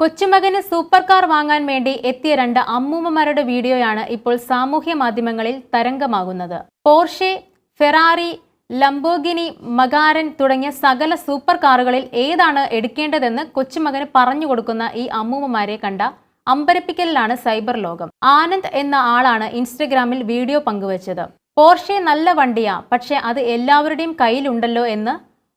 കൊച്ചുമകന് super car വാങ്ങാൻ വേണ്ടി എത്തിയ രണ്ട് അമ്മൂമ്മമാരുടെ വീഡിയോയാണ് ഇപ്പോൾ സാമൂഹ്യ മാധ്യമങ്ങളിൽ തരംഗമാകുന്നത്. പോർഷെ ഫെറാറി ലംബോഗിനി മകാരൻ തുടങ്ങിയ സകല സൂപ്പർ കാറുകളിൽ ഏതാണ് എടുക്കേണ്ടതെന്ന് കൊച്ചുമകന് പറഞ്ഞു കൊടുക്കുന്ന ഈ അമ്മൂമ്മമാരെ കണ്ട അമ്പരപ്പിക്കലിലാണ് സൈബർ ലോകം. ആനന്ദ് എന്ന ആളാണ് ഇൻസ്റ്റഗ്രാമിൽ വീഡിയോ പങ്കുവച്ചത്. പോർഷെ നല്ല വണ്ടിയാ പക്ഷെ അത് എല്ലാവരുടെയും കയ്യിലുണ്ടല്ലോ എന്ന്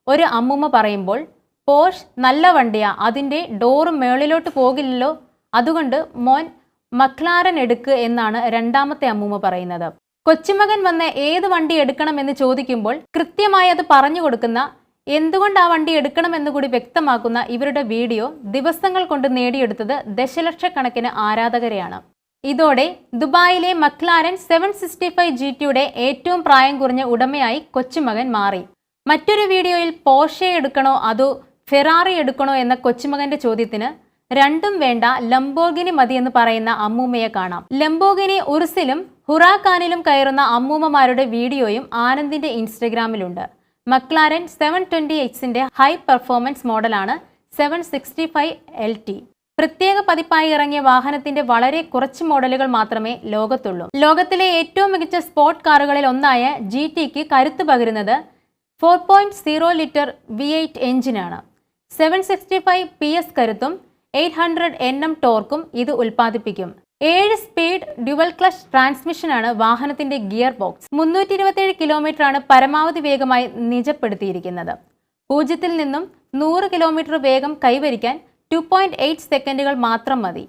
ഒരു അമ്മൂമ്മ പറയുമ്പോൾ പോർഷ് നല്ല വണ്ടിയാ. അതിന്റെ ഡോറ് മേളിലോട്ട് പോകില്ലല്ലോ. അതുകൊണ്ട് മോൻ മക്ലാരൻ എടുക്ക് എന്നാണ് രണ്ടാമത്തെ അമ്മൂമ്മ പറയുന്നത്. കൊച്ചുമകൻ വന്ന് ഏത് വണ്ടി എടുക്കണം എന്ന് ചോദിക്കുമ്പോൾ കൃത്യമായി അത് പറഞ്ഞു കൊടുക്കുന്ന എന്തുകൊണ്ട് ആ വണ്ടി എടുക്കണമെന്ന് കൂടി വ്യക്തമാക്കുന്ന ഇവരുടെ വീഡിയോ ദിവസങ്ങൾ കൊണ്ട് നേടിയെടുത്തത് ദശലക്ഷക്കണക്കിന് ആരാധകരെയാണ്. ഇതോടെ ദുബായിലെ McLaren seven sixty five G ടിയുടെ ഏറ്റവും പ്രായം കുറഞ്ഞ ഉടമയായി കൊച്ചുമകൻ മാറി. മറ്റൊരു വീഡിയോയിൽ പോഷയെടുക്കണോ അതോ ഫെറാറി എടുക്കണോ എന്ന കൊച്ചുമകന്റെ ചോദ്യത്തിന് രണ്ടും വേണ്ട ലംബോഗിനി മതി എന്ന് പറയുന്ന അമ്മൂമ്മയെ കാണാം. ലംബോഗിനി ഉറുസിലും ഹുറാഖാനിലും കയറുന്ന അമ്മൂമ്മമാരുടെ വീഡിയോയും ആനന്ദിന്റെ ഇൻസ്റ്റഗ്രാമിലുണ്ട്. മക്ലാരൻ സെവൻ ട്വന്റി എക്സിന്റെ ഹൈ പെർഫോമൻസ് മോഡലാണ് seven sixty five L T. പ്രത്യേക പതിപ്പായി ഇറങ്ങിയ വാഹനത്തിന്റെ വളരെ കുറച്ച് മോഡലുകൾ മാത്രമേ ലോകത്തുള്ളൂ. ലോകത്തിലെ ഏറ്റവും മികച്ച സ്പോർട്ട് കാറുകളിൽ ഒന്നായ ജി ടിക്ക് കരുത്തു പകരുന്നത് four point zero litre V eight എഞ്ചിനാണ് seven sixty five P S കരുത്തും എയ്റ്റ് ഹൺഡ്രഡ് എൻ എം ടോർക്കും ഇത് ഉൽപ്പാദിപ്പിക്കും. ഏഴ് സ്പീഡ് ഡ്യുവൽ ക്ലച്ച് ട്രാൻസ്മിഷനാണ് വാഹനത്തിന്റെ ഗിയർ ബോക്സ് മുന്നൂറ്റി ഇരുപത്തിയേഴ് കിലോമീറ്റർ ആണ് പരമാവധി വേഗമായി നിജപ്പെടുത്തിയിരിക്കുന്നത്. പൂജ്യത്തിൽ നിന്നും നൂറ് കിലോമീറ്റർ വേഗം കൈവരിക്കാൻ ടു പോയിന്റ് എയ്റ്റ് സെക്കൻഡുകൾ മാത്രം മതി.